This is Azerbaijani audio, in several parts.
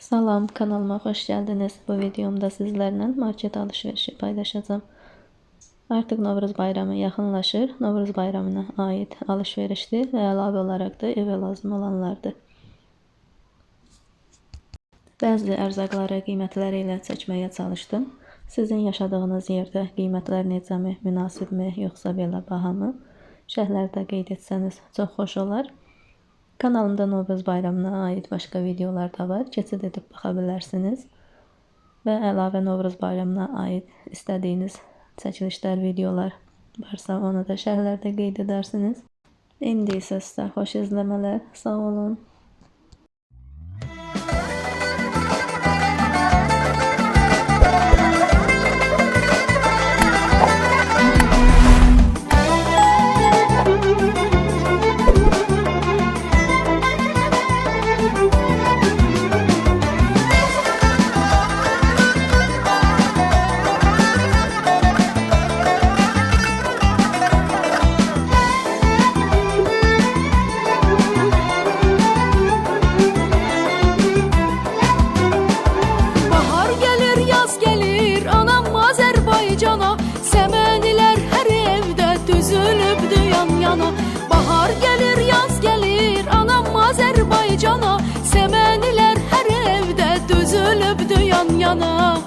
Salam, kanalıma hoş geldiniz. Bu videomda sizlerle market alışverişi paylaşacağım. Artık Novruz bayramı yaxınlaşır. Novruz bayramına ait alışverişdir və əlavə olaraq da evə lazım olanlardır. Bəzi ərzaqları qiymətləri ilə çəkməyə çalışdım. Sizin yaşadığınız yerdə qiymətlər necəmi, münasibmi, yoxsa belə bahamı? Şərhlərdə qeyd etsəniz çox xoş olar. Kanalımda Novruz bayramına ait başqa videolar da var. Keçid edib baxa bilərsiniz. Və əlavə Novruz bayramına aid istədiyiniz çəkilişlər, videolar varsa onu da şərhlərdə qeyd edərsiniz. İndi isə sizə xoş izləmələr. Sağ olun. yana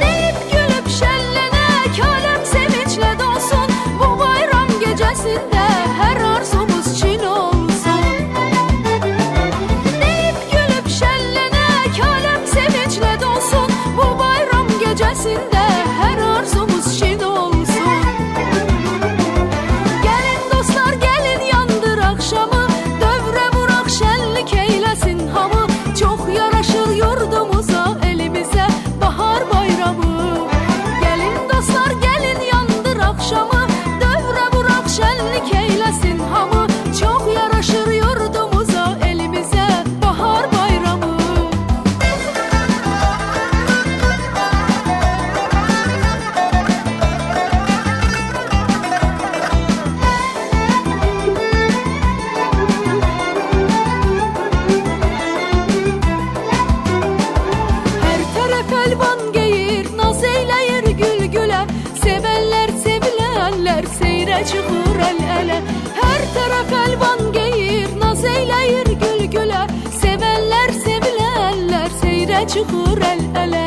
Deyip gülüp şenlenek alem sevinçle dolsun. Bu bayram gecesinde her arzum شكور الألم.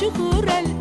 çukur el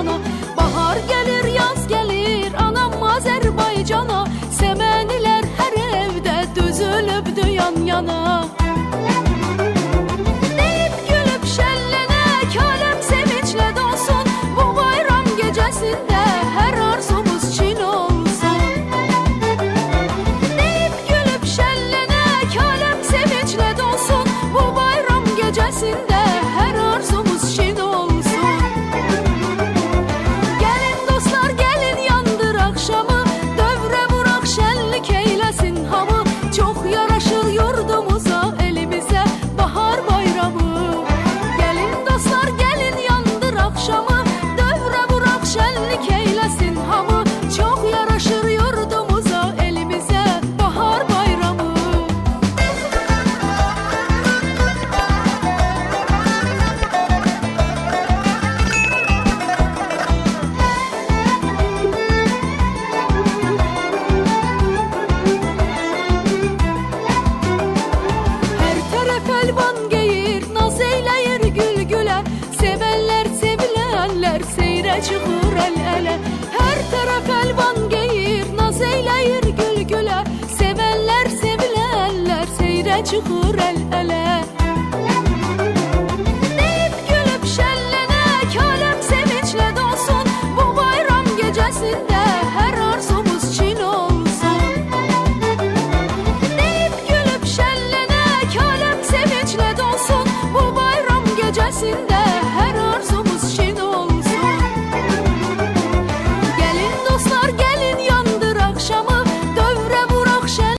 Azerbaycan'a. Bahar gelir yaz gelir anam Azerbaycan'a. Semeniler her evde düzülüp yan yana. نور الألام.